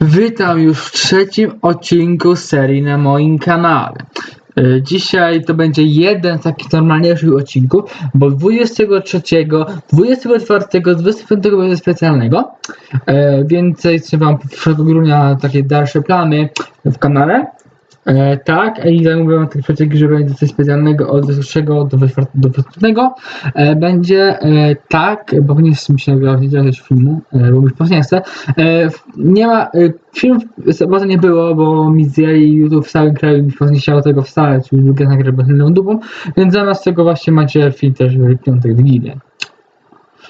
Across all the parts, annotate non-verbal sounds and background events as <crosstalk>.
Witam już w trzecim odcinku serii na moim kanale. E, Dzisiaj to będzie jeden z takich normalniejszych odcinków, bo 23, 24, 25 będzie specjalnego. E, Więcej chcę wam w środku grudnia takie dalsze plany w kanale. E, tak, i zamówiłem tych przecieki, że będzie coś specjalnego od 23 do 24 do 25. E, będzie e, tak, bo nie mi się nagrywać jakiegoś filmu, e, bo już po nie chcę. E, w- nie ma, e, film w sobotę nie było, bo mi zjęli YouTube w całym kraju mi nie chciało tego wstać, już drugie bez inną dupą, więc zamiast tego właśnie macie film też w piątek, Wigilię.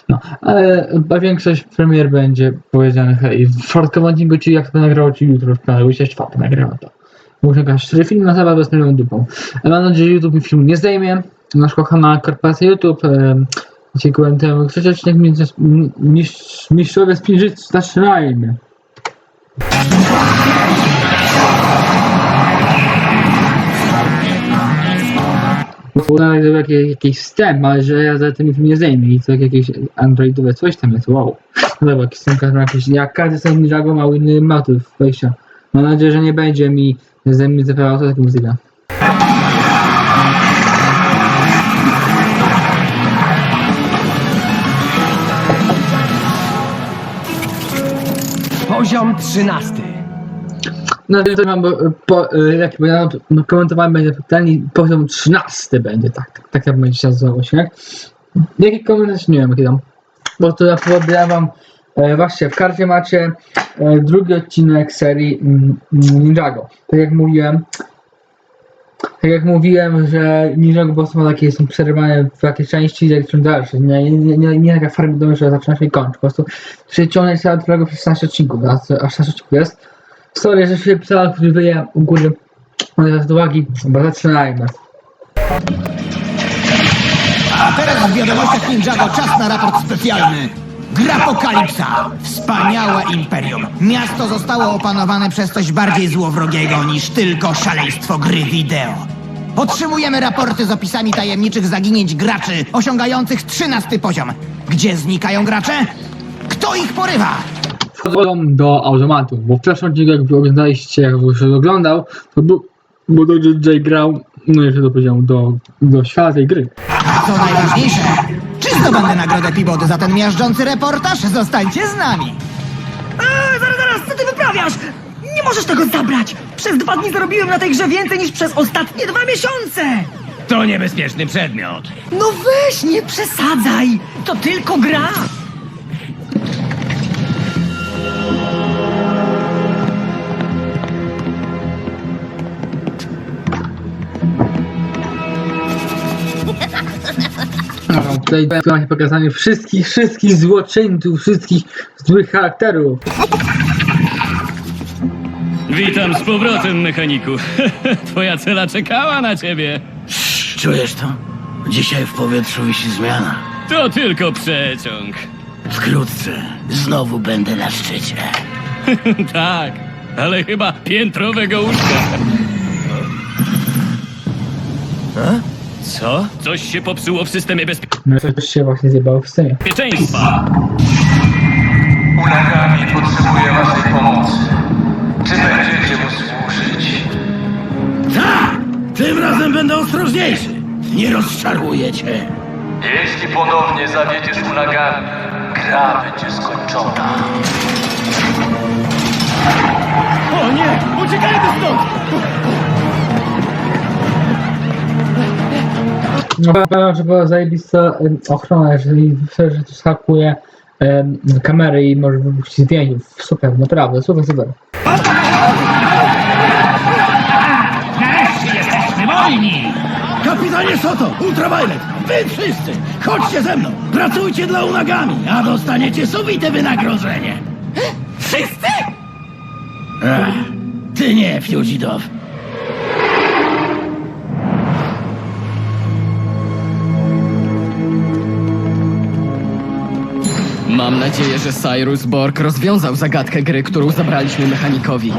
No, ale a większość premier będzie powiedziane hej, w czwartkowym odcinku, czyli jak to nagrało, czyli jutro w kanale, 24 nagrałem to. Muszę grać 4 filmy na zabaw bez pełną dupą. E, Mam nadzieję, że YouTube mi film nie zdejmie. Nasz kochana korporacja YouTube. E, dziękuję temu. Odcinek mistrz, mistrz, mistrzowie spinżyć. Zaczynajmy. Bo nawet jakieś, jakiś wstęp, ale że ja za tym film nie zdejmę i to jak jakieś androidowe coś tam jest, wow. No dobra, jakieś są każdy jakieś, jak każdy są Ninjago ma inny motyw wejścia. Mam nadzieję, że nie będzie mi ze mnie zapewała to taka muzyka. Poziom 13. No to mam, bo, po, y, jak to, no, komentowałem będzie pytanie, poziom 13 będzie, tak, tak, tak jak będzie się nazywał odcinek. Jaki komentarz nie wiem, jaki tam. Bo to ja wam, właśnie w karcie macie e, drugi odcinek serii mm, mm, Ninjago. Tak jak mówiłem, tak jak mówiłem, że Ninjago prostu ma takie są przerywane w jakiejś części, jak są dalsze. Nie, nie, nie, nie taka farma że zaczyna się i kończy. Po prostu przeciągnąć całego trwałego przez 16 odcinków, aż 16 odcinków jest. Sorry, że się pisałem, który wyje u góry. Moje z uwagi, bo zaczynajmy. A teraz w wiadomościach Ninjago czas na raport specjalny. Grapokalipsa. Wspaniałe imperium. Miasto zostało opanowane przez coś bardziej złowrogiego niż tylko szaleństwo gry wideo. Otrzymujemy raporty z opisami tajemniczych zaginięć graczy osiągających 13 poziom. Gdzie znikają gracze? Kto ich porywa? Wchodzą do automatu, bo w pierwszym odcinku jak wy oglądaliście, jak już oglądał, to był, bo JJ grał, no jeszcze to powiedział, do, do świata tej gry. A co najważniejsze, zdobędę nagrodę Peabody za ten miażdżący reportaż? Zostańcie z nami. A, zaraz, zaraz, co ty wyprawiasz? Nie możesz tego zabrać! Przez dwa dni zarobiłem na tej grze więcej niż przez ostatnie dwa miesiące! To niebezpieczny przedmiot. No weź, nie przesadzaj! To tylko gra! Tutaj macie pokazanie wszystkich, wszystkich złoczyńców, wszystkich złych charakterów. Witam z powrotem, mechaniku. <laughs> Twoja cela czekała na ciebie. Czujesz to? Dzisiaj w powietrzu wisi zmiana. To tylko przeciąg. Wkrótce znowu będę na szczycie. <laughs> tak, ale chyba piętrowego łóżka. Co? Coś się popsuło w systemie No coś się właśnie zjebało w scenie. bezpieczeństwa. Unagami potrzebuje waszej pomocy. Czy będziecie mu służyć? Tak! Tym razem będę ostrożniejszy. Nie rozczaruję cię. Jeśli ponownie zawiedziesz Unagami, gra będzie skończona. O nie! Uciekajmy stąd! No powiem, że była zajebista ochrona, jeżeli że to skakuje em, kamery i może wypuścić zdjęć. Super, naprawdę, super, super. Nareszcie jesteśmy wolni! Kapitanie Soto, Ultraviolet, wy wszyscy, chodźcie ze mną, pracujcie dla Unagami, a dostaniecie sowite wynagrodzenie. Wszyscy? Ach, ty nie, Fiuzidow. Mam nadzieję, że Cyrus Borg rozwiązał zagadkę gry, którą zabraliśmy mechanikowi.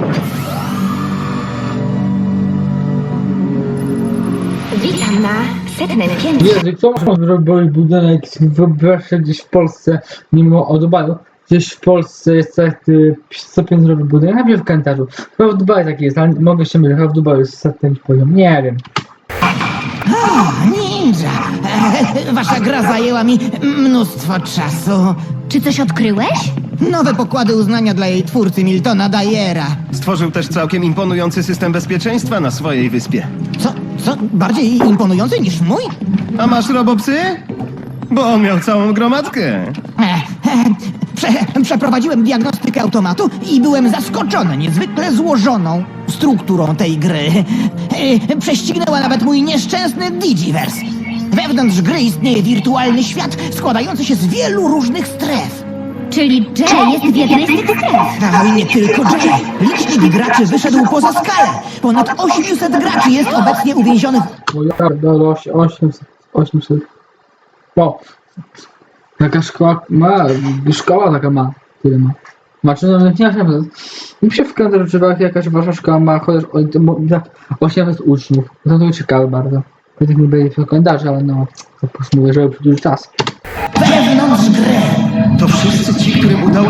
Witam na setnym piętrze. Jezu, co można zrobić budynek, wyobraźcie gdzieś w Polsce, mimo o Dubaju, gdzieś w Polsce jest taki 105 budynek, na w komentarzu. Chyba w Dubaju taki jest, ale mogę się mylić, chyba w Dubaju jest setny poziom, nie wiem. Ninja! <laughs> Wasza gra zajęła mi mnóstwo czasu. Czy coś odkryłeś? Nowe pokłady uznania dla jej twórcy Miltona Dyera. Stworzył też całkiem imponujący system bezpieczeństwa na swojej wyspie. Co? Co? Bardziej imponujący niż mój? A masz robopsy? Bo on miał całą gromadkę. E, e, Prze przeprowadziłem diagnostykę automatu i byłem zaskoczony niezwykle złożoną strukturą tej gry. E, Prześcignęła nawet mój nieszczęsny Digiverse. Wewnątrz gry istnieje wirtualny świat składający się z wielu różnych stref. Czyli Jay jest w jednej z tych stref. A i nie tylko Jay. Licznik graczy wyszedł poza skalę. Ponad 800 graczy jest obecnie uwięzionych Bo ja do 800, 800. O, jaka szkoła ma, szkoła taka ma, tyle ma. Znaczy, no nie wiem, mi się w czy jakaś wasza szkoła ma chociaż o- to mo- za 800 uczniów. No to ciekawe bardzo. Tak nie będzie w komentarzu, ale no, po prostu mówię, żeby przedłużyć czas. wewnątrz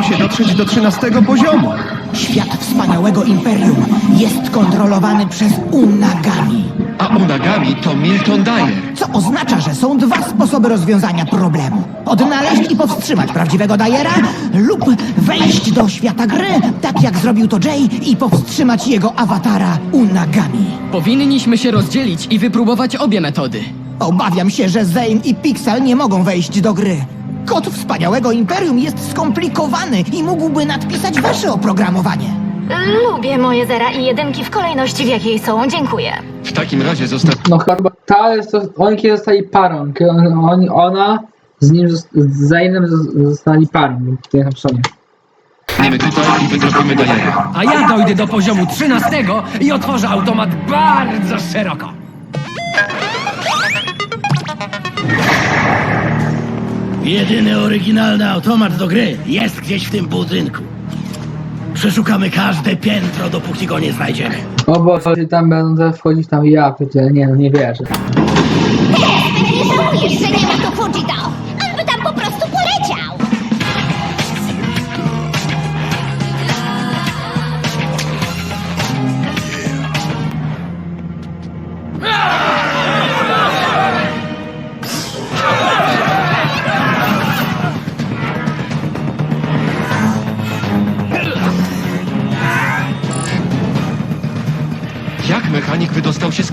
się dotrzeć do 13 poziomu. Świat wspaniałego imperium jest kontrolowany przez Unagami. A Unagami to Milton Dyer. Co oznacza, że są dwa sposoby rozwiązania problemu. Odnaleźć i powstrzymać prawdziwego Dyera lub wejść do świata gry, tak jak zrobił to Jay i powstrzymać jego awatara Unagami. Powinniśmy się rozdzielić i wypróbować obie metody. Obawiam się, że Zane i Pixel nie mogą wejść do gry. Kod wspaniałego imperium jest skomplikowany i mógłby nadpisać wasze oprogramowanie. Lubię moje zera i jedynki w kolejności, w jakiej są. Dziękuję. W takim razie zostaw... No chyba ta jest to, oni kiedy zostali parą, kiedy on, oni, ona z nim, zos- z Zainem zos- zostali parą, tutaj napisane. Staniemy tutaj i wytropimy Dyera. A ja dojdę do poziomu 13 i otworzę automat bardzo szeroko. Jedyny oryginalny automat do gry jest gdzieś w tym budynku. Przeszukamy każde piętro, dopóki go nie znajdziemy. O Boże, tam teraz wchodzić tam ja, przecież nie no, nie wierzę.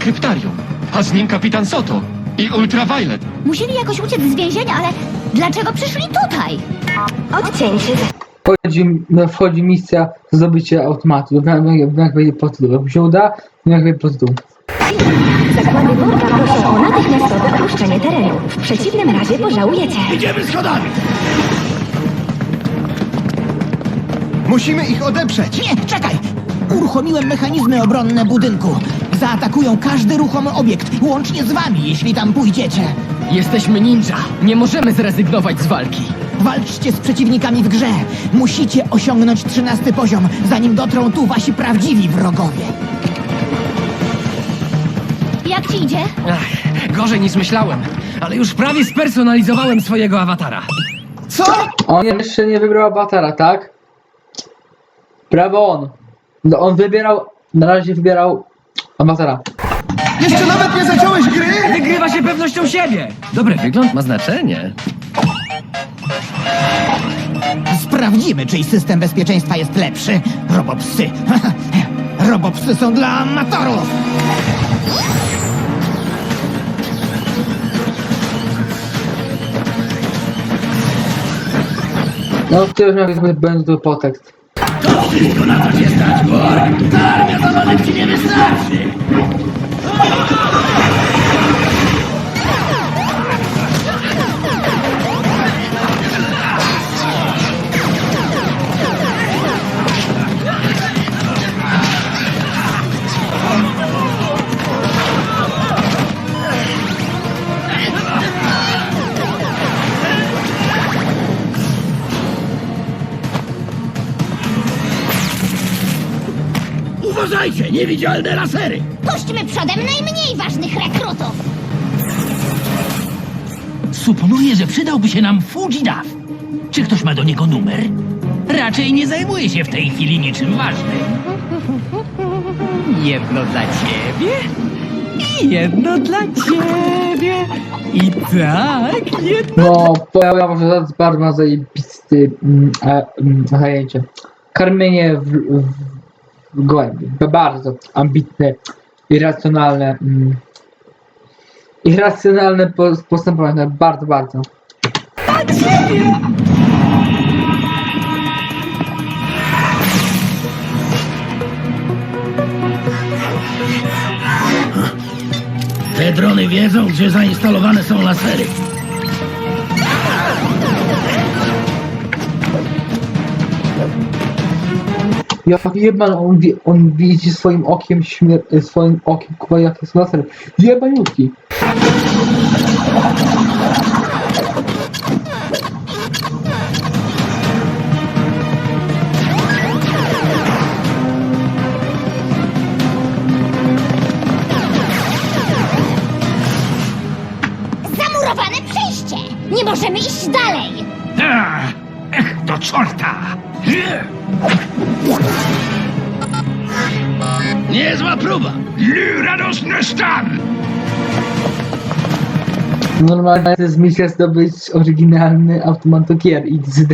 Kryptarium? A z nim kapitan Soto i Ultraviolet. Musieli jakoś uciec z więzienia, ale dlaczego przyszli tutaj? Odcięcie. Wchodzi, no, wchodzi misja zdobycie automatu. Pod tytuł. Jak się uda, jak będzie pod tytuł. Zakłady Borga proszą o natychmiastowe opuszczenie terenu. W przeciwnym razie pożałujecie. Idziemy schodami! Musimy ich odeprzeć. Nie, czekaj! Uruchomiłem mechanizmy obronne budynku. Zaatakują każdy ruchomy obiekt, łącznie z wami, jeśli tam pójdziecie. Jesteśmy ninja. Nie możemy zrezygnować z walki. Walczcie z przeciwnikami w grze. Musicie osiągnąć trzynasty poziom, zanim dotrą tu wasi prawdziwi wrogowie. Jak ci idzie? Ach, gorzej niż myślałem, ale już prawie spersonalizowałem swojego awatara. Co? On jeszcze nie wybrał abatara, tak? Brawo on. No, on wybierał, na razie wybierał abatara. Jeszcze nawet nie zacząłeś gry? Wygrywa się pewnością siebie. Dobry wygląd ma znaczenie. Sprawdzimy, czyj system bezpieczeństwa jest lepszy. Robopsy. <laughs> Robopsy są dla amatorów. No to już miał będzie tu podtekst. Wszystko na to się stać, Borg! Armia zawodów ci nie wystarczy! Uważajcie, niewidzialne lasery! Puśćmy przodem najmniej ważnych rekrutów. Suponuję, że przydałby się nam Fujidaw. Czy ktoś ma do niego numer? Raczej nie zajmuję się w tej chwili niczym ważnym. Jedno dla ciebie i jedno dla ciebie. I tak, jedno. No, powiem, że to jest bardzo zajebisty mm, e, mm, zajęcie. Karmienie w, w, w gołębi. Bardzo ambitne, irracjonalne. Mm, irracjonalne po- postępowanie. Bardzo, bardzo. Te drony wiedzą, gdzie zainstalowane są lasery. Jak jeban on, wi- on widzi swoim okiem śmier- e, swoim okiem kurwa jak jest laser. Jebaniutki. Próba! Radosny stan! Normalnie to jest misja zdobyć oryginalny automantokier XD.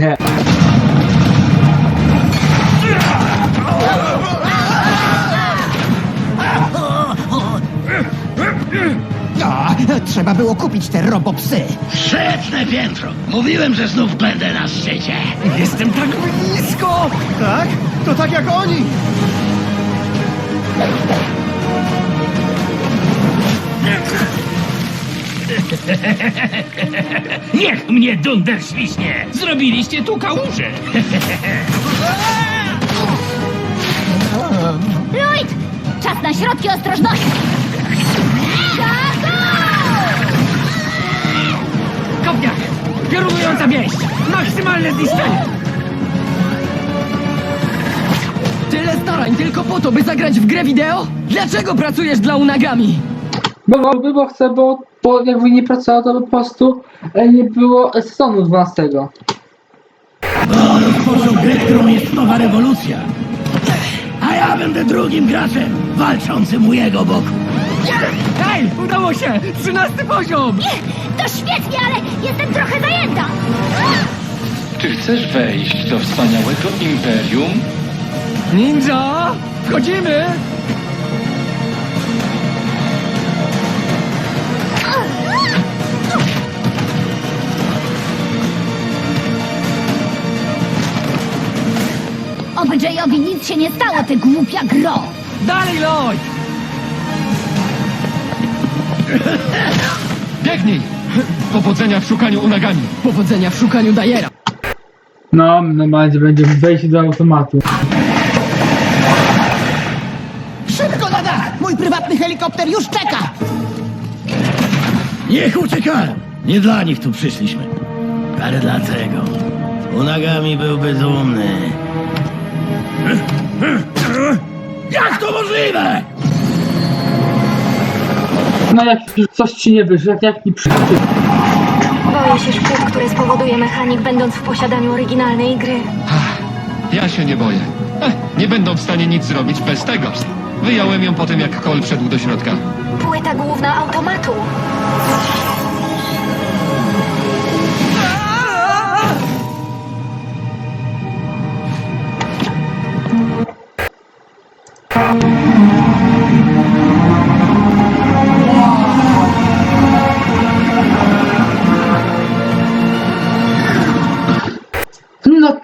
No, trzeba było kupić te robopsy. Szeczne piętro! Mówiłem, że znów będę na szczycie! Jestem tak blisko. Tak? To tak jak oni! <laughs> Niech mnie dunder świśnie! Zrobiliście tu kałużę! <laughs> Lloyd! Czas na środki ostrożności! Kopniak. Piorunująca pięść. Maksymalne zniszczenie. Tyle starań tylko po to, by zagrać w grę wideo? Dlaczego pracujesz dla Unagami? Bo, bo, bo chcę, bo, bo jakby nie pracował, to by po prostu e, nie było sezonu 12. Tworzą grę, którą jest nowa rewolucja! A ja będę drugim graczem, walczącym u jego boku! Hej, udało się. Trzynasty poziom. To świetnie, ale jestem trochę zajęta! Czy chcesz wejść do wspaniałego imperium? Ninja, wchodzimy. Oby Jayowi nic się nie stało, ty głupia gro! Dalej, Lloyd. Biegnij! Powodzenia w szukaniu unagami! Powodzenia w szukaniu Dajera. No, normalnie będzie wejść do automatu. Szybko na dach! Mój prywatny helikopter już czeka! Niech uciekają! Nie dla nich tu przyszliśmy. Ale dlatego. Unagami byłby dumny. Jak to możliwe? No jak coś ci nie wyszło, jak, mi przyjdzie. Boję się szkód, które spowoduje mechanik, będąc w posiadaniu oryginalnej gry. Ja się nie boję. Ech, nie będą w stanie nic zrobić bez tego. Wyjąłem ją po tym, jak Cole wszedł do środka. Płyta główna automatu.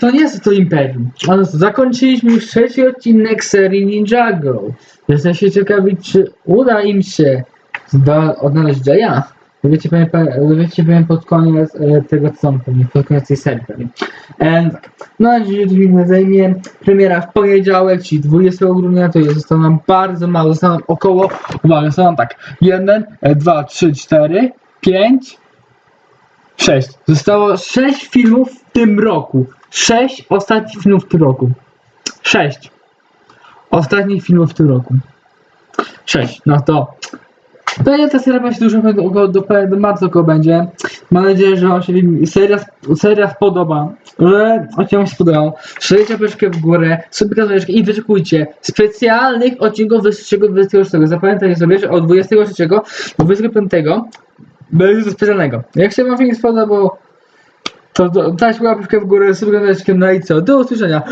To nie jest to Imperium. Ale zakończyliśmy już trzeci odcinek serii Ninjago. Jesteście ciekawi, czy uda im się odnaleźć Jaya? Dowiecie pewnie, dowiecie pod koniec e, tego sezonu, pewnie pod koniec tej serii pewnie. E, tak. No na dziś nie zajmie premiera w poniedziałek, czyli 20 grudnia, to jest zostało nam bardzo mało, zostało nam około, uwaga, zostało nam tak, 1, 2, 3, 4, 5, 6. Zostało 6 filmów w tym roku. 6 ostatnich filmów w tym roku. 6 ostatnich filmów w tym roku. 6. No to No i ta seria się dużo około do, do marca około będzie. Mam nadzieję, że się seria, seria spodoba, że odcinek wam się spodobał. Szlejcie łapeczkę w górę, subskrypcję i wyczekujcie specjalnych odcinków 23 26. Zapamiętajcie sobie, że od 23 do 25 będzie coś specjalnego. Jak się wam film spodobał, to, to dajcie łapeczkę w górę, subskrypcję no i co? Do usłyszenia.